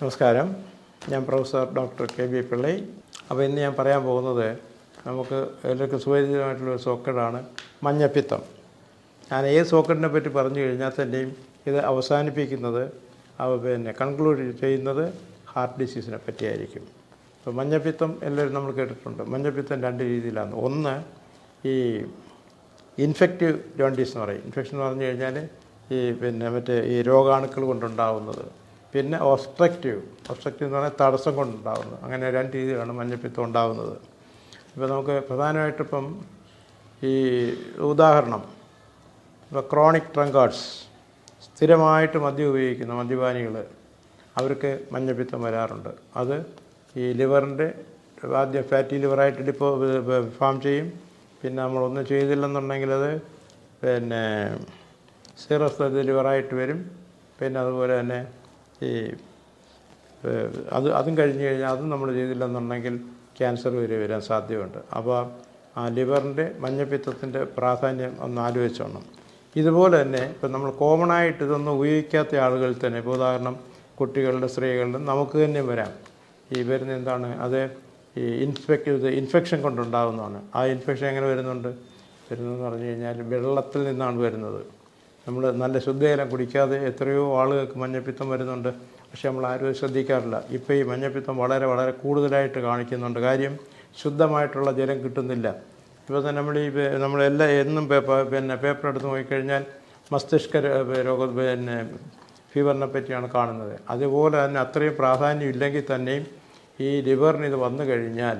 നമസ്കാരം. ഞാൻ professor doctor K B Pillai. അപ്പോൾ ഇന്ന് ഞാൻ പറയാൻ പോകുന്നത് നമുക്ക് എല്ലാവർക്കും സുപരിചിതമായിട്ടുള്ള ഒരു സോക്കഡാണ് മഞ്ഞപ്പിത്തം. ഞാൻ ഏത് സോക്കറ്റിനെ പറ്റി പറഞ്ഞു കഴിഞ്ഞാൽ തന്നെയും ഇത് അവസാനിപ്പിക്കുന്നത് അവ പിന്നെ കൺക്ലൂഡ് ചെയ്യുന്നത് ഹാർട്ട് ഡിസീസിനെ പറ്റിയായിരിക്കും. അപ്പോൾ മഞ്ഞപ്പിത്തം എല്ലാവരും നമ്മൾ കേട്ടിട്ടുണ്ട്. മഞ്ഞപ്പിത്തം രണ്ട് രീതിയിലാണ്. ഒന്ന് ഈ ഇൻഫെക്റ്റീവ് ജോണ്ടീസ് എന്ന് പറയും. ഇൻഫെക്ഷൻ എന്ന് പറഞ്ഞു കഴിഞ്ഞാൽ ഈ പിന്നെ മറ്റേ ഈ രോഗാണുക്കൾ കൊണ്ടുണ്ടാവുന്നത്. പിന്നെ ഒബ്സ്ട്രക്റ്റീവ് ഒബ്സ്ട്രക്റ്റീവ് എന്ന് പറഞ്ഞാൽ തടസ്സം കൊണ്ടുണ്ടാകുന്നത് അങ്ങനെ രണ്ട് രീതിയിലാണ് മഞ്ഞപ്പിത്തം ഉണ്ടാകുന്നത് ഇപ്പോൾ നമുക്ക് പ്രധാനമായിട്ടിപ്പം ഈ ഉദാഹരണം ഇപ്പോൾ ക്രോണിക് ട്രങ്കാർഡ്സ് സ്ഥിരമായിട്ട് മദ്യം ഉപയോഗിക്കുന്ന മദ്യപാനികൾ അവർക്ക് മഞ്ഞപ്പിത്തം വരാറുണ്ട്. അത് ഈ ലിവറിന്റെ ആദ്യം ഫാറ്റി ലിവറായിട്ട് ഡിപ്പോ ഫാം ചെയ്യും. പിന്നെ നമ്മളൊന്നും ചെയ്തില്ലെന്നുണ്ടെങ്കിൽ അത് പിന്നെ സീറസ് ലിവറായിട്ട് വരും. പിന്നെ അതുപോലെ തന്നെ ഈ അത് അതും കഴിഞ്ഞ് കഴിഞ്ഞാൽ അതും നമ്മൾ ചെയ്തില്ലെന്നുണ്ടെങ്കിൽ ക്യാൻസർ വരെ വരാൻ സാധ്യതയുണ്ട്. അപ്പോൾ ആ ലിവറിന്റെ മഞ്ഞപ്പിത്തത്തിന്റെ പ്രാധാന്യം ഒന്ന് ആലോചിച്ചോണം. ഇതുപോലെ തന്നെ ഇപ്പം നമ്മൾ കോമൺ ആയിട്ട് ഇതൊന്നും ഉപയോഗിക്കാത്ത ആളുകൾ തന്നെ ഇപ്പോൾ ഉദാഹരണം കുട്ടികളുടെ സ്ത്രീകളുടെ നമുക്ക് തന്നെ വരാം. ഈ വരുന്ന എന്താണ്? അത് ഈ ഇൻഫെക്റ്റ് ഇത് ഇൻഫെക്ഷൻ കൊണ്ടുണ്ടാകുന്നതാണ് ആ ഇൻഫെക്ഷൻ എങ്ങനെ വരുന്നുണ്ട്? വരുന്നതെന്ന് പറഞ്ഞു കഴിഞ്ഞാൽ വെള്ളത്തിൽ നിന്നാണ് വരുന്നത്. നമ്മൾ നല്ല ശുദ്ധജലം കുടിക്കാതെ എത്രയോ ആളുകൾക്ക് മഞ്ഞപ്പിത്തം വരുന്നുണ്ട്. പക്ഷെ നമ്മൾ ആരും ശ്രദ്ധിക്കാറില്ല. ഇപ്പോൾ ഈ മഞ്ഞപ്പിത്തം വളരെ വളരെ കൂടുതലായിട്ട് കാണിക്കുന്നുണ്ട്. കാര്യം ശുദ്ധമായിട്ടുള്ള ജലം കിട്ടുന്നില്ല. ഇപ്പോൾ തന്നെ നമ്മൾ ഈ നമ്മളെല്ലാം എന്നും പേപ്പർ പിന്നെ പേപ്പർ എടുത്ത് നോക്കിക്കഴിഞ്ഞാൽ മസ്തിഷ്ക രോഗ പിന്നെ ഫീവറിനെ പറ്റിയാണ് കാണുന്നത്. അതുപോലെ തന്നെ അത്രയും പ്രാധാന്യം ഇല്ലെങ്കിൽ തന്നെയും ഈ ലിവറിന് ഇത് വന്നു കഴിഞ്ഞാൽ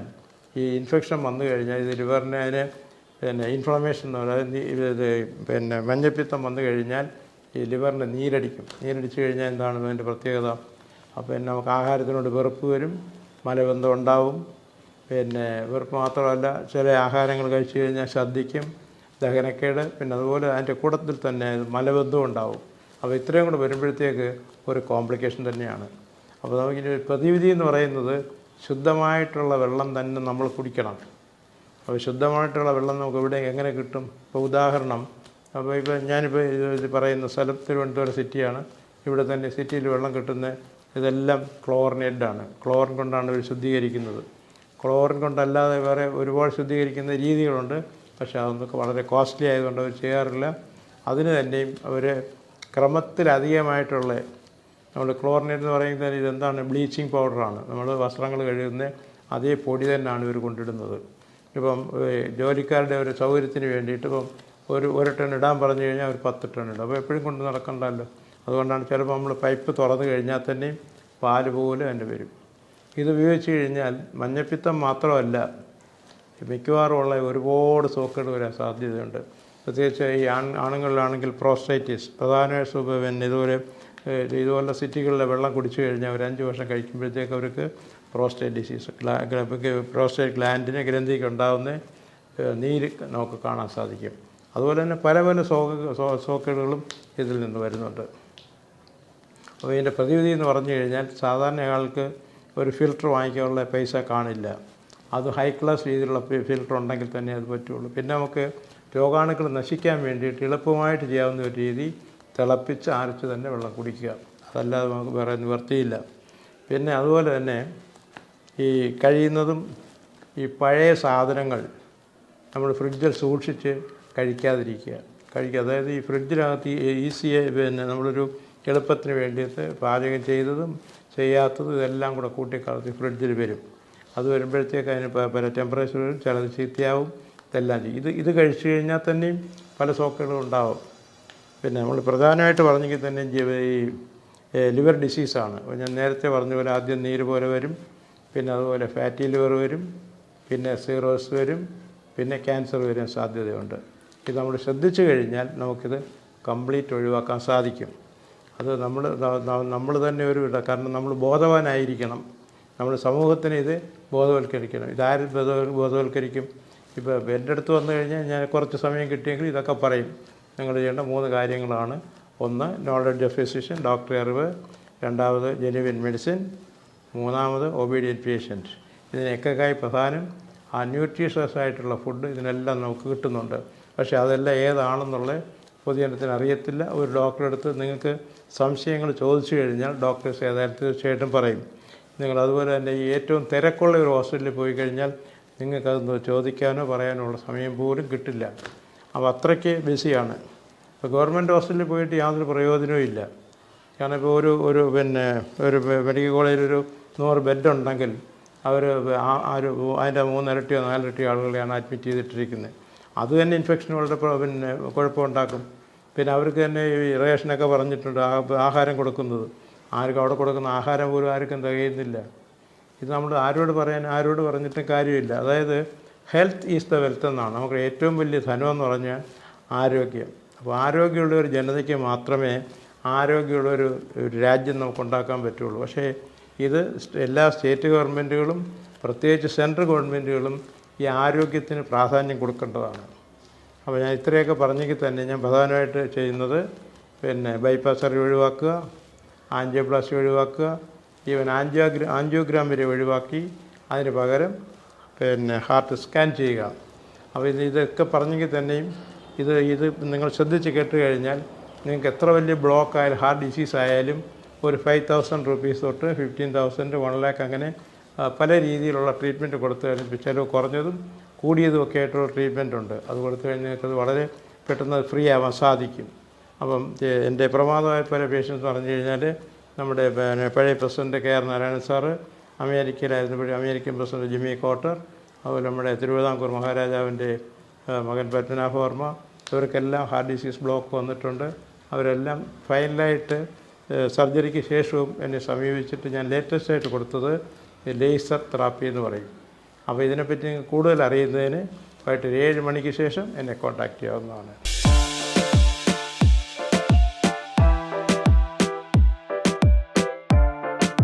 ഈ ഇൻഫെക്ഷൻ വന്നു കഴിഞ്ഞാൽ ഇത് ലിവറിനെ അതിന് പിന്നെ ഇൻഫ്ലമേഷൻ എന്ന് പറയുന്നത് പിന്നെ മഞ്ഞപ്പിത്തം വന്നു കഴിഞ്ഞാൽ ഈ ലിവറിന് നീരടിക്കും. നീരടിച്ചു കഴിഞ്ഞാൽ എന്താണ് അതിന്റെ പ്രത്യേകത? അപ്പോൾ പിന്നെ നമുക്ക് ആഹാരത്തിനോട് വെറുപ്പ് വരും മലബന്ധം ഉണ്ടാവും. പിന്നെ വെറുപ്പ് മാത്രമല്ല ചില ആഹാരങ്ങൾ കഴിച്ചു കഴിഞ്ഞാൽ ഛർദ്ദിക്കും ദഹനക്കേട് പിന്നെ അതുപോലെ അതിന്റെ കൂട്ടത്തിൽ തന്നെ മലബന്ധം ഉണ്ടാവും. അപ്പോൾ ഇത്രയും കൂടെ വരുമ്പോഴത്തേക്ക് ഒരു കോംപ്ലിക്കേഷൻ തന്നെയാണ്. അപ്പോൾ നമുക്കിനി ഒരു പ്രതിവിധി എന്ന് പറയുന്നത് ശുദ്ധമായിട്ടുള്ള വെള്ളം തന്നെ നമ്മൾ കുടിക്കണം. അപ്പോൾ ശുദ്ധമായിട്ടുള്ള വെള്ളം നമുക്ക് എവിടെ എങ്ങനെ കിട്ടും? ഇപ്പോൾ ഉദാഹരണം അപ്പോൾ ഇപ്പോൾ ഞാനിപ്പോൾ ഇത് പറയുന്ന സ്ഥലം തിരുവനന്തപുരം സിറ്റിയാണ്. ഇവിടെ തന്നെ സിറ്റിയിൽ വെള്ളം കിട്ടുന്ന ഇതെല്ലാം ക്ലോറിനേറ്റാണ്. ക്ലോറിൻ കൊണ്ടാണ് ഇവർ ശുദ്ധീകരിക്കുന്നത്. ക്ലോറിൻ കൊണ്ടല്ലാതെ വേറെ ഒരുപാട് ശുദ്ധീകരിക്കുന്ന രീതികളുണ്ട് പക്ഷേ അതൊന്നൊക്കെ വളരെ കോസ്റ്റ്ലി ആയതുകൊണ്ട് അവർ ചെയ്യാറില്ല. അതിന് തന്നെയും അവർ ക്രമത്തിലധികമായിട്ടുള്ള നമ്മൾ ക്ലോറിനേറ്റ് എന്ന് പറയുന്നത് ഇതെന്താണ് ബ്ലീച്ചിങ് പൗഡറാണ്. നമ്മൾ വസ്ത്രങ്ങൾ കഴുകുന്ന അതേ പൊടി തന്നെയാണ് ഇവർ കൊണ്ടിടുന്നത്. ഇപ്പം ജോലിക്കാരുടെ ഒരു സൗകര്യത്തിന് വേണ്ടിയിട്ട് ഇപ്പം ഒരു ഒരു ടൺ ഇടാൻ പറഞ്ഞു കഴിഞ്ഞാൽ ഒരു പത്ത് ടൺ ഇടും. അപ്പോൾ എപ്പോഴും കൊണ്ട് നടക്കണ്ടല്ലോ. അതുകൊണ്ടാണ് ചിലപ്പോൾ നമ്മൾ പൈപ്പ് തുറന്നു കഴിഞ്ഞാൽ തന്നെയും പാൽ പോലും അതിന്റെ വരും. ഇത് ഉപയോഗിച്ച് കഴിഞ്ഞാൽ മഞ്ഞപ്പിത്തം മാത്രമല്ല മിക്കവാറും ഉള്ള ഒരുപാട് സോക്കേട് വരാൻ സാധ്യതയുണ്ട്. പ്രത്യേകിച്ച് ഈ ആൺ ആണുങ്ങളിലാണെങ്കിൽ പ്രോസ്റ്റൈറ്റിസ് പ്രധാനമായിട്ടും പിന്നെ ഇതുപോലെ ഇതുപോലെ സിറ്റികളിലെ വെള്ളം കുടിച്ചു കഴിഞ്ഞാൽ ഒരു അഞ്ച് വർഷം കഴിക്കുമ്പോഴത്തേക്ക് അവർക്ക് പ്രോസ്റ്റേറ്റ് ഡിസീസ് പ്രോസ്റ്റേറ്റ് ഗ്ലാൻഡിന് ഗ്രന്ഥിക്ക് ഉണ്ടാകുന്ന നീര് നമുക്ക് കാണാൻ സാധിക്കും. അതുപോലെ തന്നെ പല പല സോക സോക്കേടുകളും ഇതിൽ നിന്ന് വരുന്നുണ്ട്. അപ്പോൾ ഇതിന്റെ പ്രതിവിധി എന്ന് പറഞ്ഞു കഴിഞ്ഞാൽ സാധാരണ ആൾക്ക് ഒരു ഫിൽറ്റർ വാങ്ങിക്കാനുള്ള പൈസ കാണില്ല. അത് ഹൈ ക്ലാസ് രീതിയിലുള്ള ഫിൽറ്റർ ഉണ്ടെങ്കിൽ തന്നെ അത് പറ്റുള്ളൂ. പിന്നെ നമുക്ക് രോഗാണുക്കൾ നശിക്കാൻ വേണ്ടിയിട്ട് എളുപ്പമായിട്ട് ചെയ്യാവുന്ന ഒരു രീതി തിളപ്പിച്ച് അരച്ച് തന്നെ വെള്ളം കുടിക്കുക. അതല്ലാതെ നമുക്ക് വേറെ നിവർത്തിയില്ല. പിന്നെ അതുപോലെ തന്നെ ഈ കഴിയുന്നതും ഈ പഴയ സാധനങ്ങൾ നമ്മൾ ഫ്രിഡ്ജിൽ സൂക്ഷിച്ച് കഴിക്കാതിരിക്കുക. കഴിക്കുക. അതായത് ഈ ഫ്രിഡ്ജിനകത്ത് ഈസിയെ പിന്നെ നമ്മളൊരു എളുപ്പത്തിന് വേണ്ടിയിട്ട് പാചകം ചെയ്തതും ചെയ്യാത്തതും ഇതെല്ലാം കൂടെ കൂട്ടിക്കളത്തി ഫ്രിഡ്ജിൽ വരും. അത് വരുമ്പോഴത്തേക്ക് അതിന് പല ടെമ്പറേച്ചർ വരും ചിലത് ചീത്തയാവും ഇതെല്ലാം ചെയ്യും. ഇത് ഇത് കഴിച്ചു കഴിഞ്ഞാൽ തന്നെയും പല സോക്കുകളും ഉണ്ടാവും. പിന്നെ നമ്മൾ പ്രധാനമായിട്ട് പറഞ്ഞെങ്കിൽ തന്നെ ഈ ലിവർ ഡിസീസാണ്. ഞാൻ നേരത്തെ പറഞ്ഞ പോലെ ആദ്യം നീര് പോലെ വരും. പിന്നെ അതുപോലെ ഫാറ്റി ലിവർ വരും പിന്നെ സീറോസ് വരും പിന്നെ ക്യാൻസർ വരാൻ സാധ്യതയുണ്ട്. ഇത് നമ്മൾ ശ്രദ്ധിച്ചു കഴിഞ്ഞാൽ നമുക്കിത് കംപ്ലീറ്റ് ഒഴിവാക്കാൻ സാധിക്കും. അത് നമ്മൾ നമ്മൾ തന്നെ ഒരു കാരണം നമ്മൾ ബോധവാനായിരിക്കണം. നമ്മൾ സമൂഹത്തിന് ഇത് ബോധവൽക്കരിക്കണം. ഇതാരും ബോധ ബോധവൽക്കരിക്കും? ഇപ്പോൾ എന്റെ അടുത്ത് വന്നു കഴിഞ്ഞാൽ ഞാൻ കുറച്ച് സമയം കിട്ടിയെങ്കിൽ ഇതൊക്കെ പറയും. നിങ്ങൾ ചെയ്യേണ്ട മൂന്ന് കാര്യങ്ങളാണ്. ഒന്ന് നോളജ് ഓഫ് ഫിസിഷ്യൻ ഡോക്ടറെ അറിവ്. രണ്ടാമത് ജെനുവിൻ മെഡിസിൻ മൂന്നാമത് ഒബീഡിയൻ പേഷ്യന്റ് ഇതിനൊക്കെക്കായി പ്രധാനം ആ ന്യൂട്രീഷ്യസ് ആയിട്ടുള്ള ഫുഡ് ഇതിനെല്ലാം നമുക്ക് കിട്ടുന്നുണ്ട്. പക്ഷേ അതെല്ലാം ഏതാണെന്നുള്ള പൊതുജനത്തിന് അറിയത്തില്ല. ഒരു ഡോക്ടറെ അടുത്ത് നിങ്ങൾക്ക് സംശയങ്ങൾ ചോദിച്ചു കഴിഞ്ഞാൽ ഡോക്ടേഴ്സ് ഏതായാലും തീർച്ചയായിട്ടും പറയും. നിങ്ങൾ അതുപോലെ തന്നെ ഏറ്റവും തിരക്കുള്ള ഒരു ഹോസ്പിറ്റലിൽ പോയി കഴിഞ്ഞാൽ നിങ്ങൾക്കതൊന്നും ചോദിക്കാനോ പറയാനോ ഉള്ള സമയം പോലും കിട്ടില്ല. അപ്പോൾ അത്രയ്ക്ക് ബിസിയാണ്. ഇപ്പോൾ ഗവൺമെന്റ് ഹോസ്പിറ്റലിൽ പോയിട്ട് യാതൊരു പ്രയോജനവും ഇല്ല. കാരണം ഇപ്പോൾ ഒരു ഒരു പിന്നെ ഒരു മെഡിക്കൽ കോളേജിൽ ഒരു നൂറ് ബെഡ് ഉണ്ടെങ്കിൽ അവർ ആ ഒരു അതിന്റെ മൂന്നിരട്ടിയോ നാലിരട്ടിയോ ആളുകളെയാണ് അഡ്മിറ്റ് ചെയ്തിട്ടിരിക്കുന്നത്. അത് തന്നെ ഇൻഫെക്ഷനുകളുടെ വളരെ പിന്നെ കുഴപ്പമുണ്ടാക്കും. പിന്നെ അവർക്ക് തന്നെ ഈ റേഷനൊക്കെ പറഞ്ഞിട്ടുണ്ട് ആഹാരം കൊടുക്കുന്നത്. ആർക്കും അവിടെ കൊടുക്കുന്ന ആഹാരം പോലും ആർക്കും തികയുന്നില്ല. ഇത് നമ്മൾ ആരോട് പറയാൻ ആരോട് പറഞ്ഞിട്ടും കാര്യമില്ല. അതായത് ഹെൽത്ത് ഈസ് ദ വെൽത്ത് എന്നാണ്. നമുക്ക് ഏറ്റവും വലിയ ധനമെന്ന് പറഞ്ഞാൽ ആരോഗ്യം. അപ്പോൾ ആരോഗ്യമുള്ള ഒരു ജനതയ്ക്ക് മാത്രമേ ആരോഗ്യമുള്ള ഒരു രാജ്യം നമുക്ക് ഉണ്ടാക്കാൻ പറ്റുള്ളൂ. പക്ഷേ ഇത് എല്ലാ സ്റ്റേറ്റ് ഗവൺമെന്റുകളും പ്രത്യേകിച്ച് സെൻട്രൽ ഗവൺമെന്റുകളും ഈ ആരോഗ്യത്തിന് പ്രാധാന്യം കൊടുക്കേണ്ടതാണ്. അപ്പോൾ ഞാൻ ഇത്രയൊക്കെ പറഞ്ഞെങ്കിൽ തന്നെ ഞാൻ പ്രധാനമായിട്ട് ചെയ്യുന്നത് പിന്നെ ബൈപ്പാസ് സർജറി ഒഴിവാക്കുക ആൻജിയോപ്ലാസ്റ്റി ഒഴിവാക്കുക ഈവൻ ആൻജിയോഗ്ര ആൻജിയോഗ്രാം വരെ ഒഴിവാക്കി അതിന് പകരം പിന്നെ ഹാർട്ട് സ്കാൻ ചെയ്യുക. അപ്പോൾ ഇത് ഇതൊക്കെ പറഞ്ഞെങ്കിൽ തന്നെയും ഇത് ഇത് നിങ്ങൾ ശ്രദ്ധിച്ച് കേട്ട് കഴിഞ്ഞാൽ നിങ്ങൾക്ക് എത്ര വലിയ ബ്ലോക്ക് ആയാലും ഹാർട്ട് ഡിസീസ് ആയാലും ഒരു ഫൈവ് തൗസൻഡ് റുപ്പീസ് തൊട്ട് ഫിഫ്റ്റീൻ തൗസൻഡ് വൺ ലാക്ക് അങ്ങനെ പല രീതിയിലുള്ള ട്രീറ്റ്മെന്റ് കൊടുത്തു കഴിഞ്ഞാൽ ചിലവ് കുറഞ്ഞതും കൂടിയതും ഒക്കെ ആയിട്ടുള്ള ട്രീറ്റ്മെന്റ് ഉണ്ട്. അത് കൊടുത്തു കഴിഞ്ഞാൽ അത് വളരെ പെട്ടെന്ന് ഫ്രീ ആവാൻ സാധിക്കും. അപ്പം എന്റെ പ്രമാദമായ പല പേഷ്യൻസ് പറഞ്ഞു കഴിഞ്ഞാൽ നമ്മുടെ പിന്നെ പഴയ president K R Narayanan sir അമേരിക്കയിലായിരുന്നപ്പോഴും American president Jimmy Carter അതുപോലെ നമ്മുടെ തിരുവിതാംകൂർ മഹാരാജാവിന്റെ മകൻ പത്മനാഭവർമ്മ ഇവർക്കെല്ലാം ഹാർട്ട് ഡിസീസ് ബ്ലോക്ക് വന്നിട്ടുണ്ട്. അവരെല്ലാം ഫൈനലായിട്ട് സർജറിക്ക് ശേഷവും എന്നെ സമീപിച്ചിട്ട് ഞാൻ ലേറ്റസ്റ്റ് ആയിട്ട് കൊടുത്തത് ലേസർ തെറാപ്പി എന്ന് പറയും. അപ്പോൾ ഇതിനെപ്പറ്റി കൂടുതൽ അറിയുന്നതിന് വൈകിട്ട് ഏഴ് മണിക്ക് ശേഷം എന്നെ കോൺടാക്റ്റ് ചെയ്യാവുന്നതാണ്.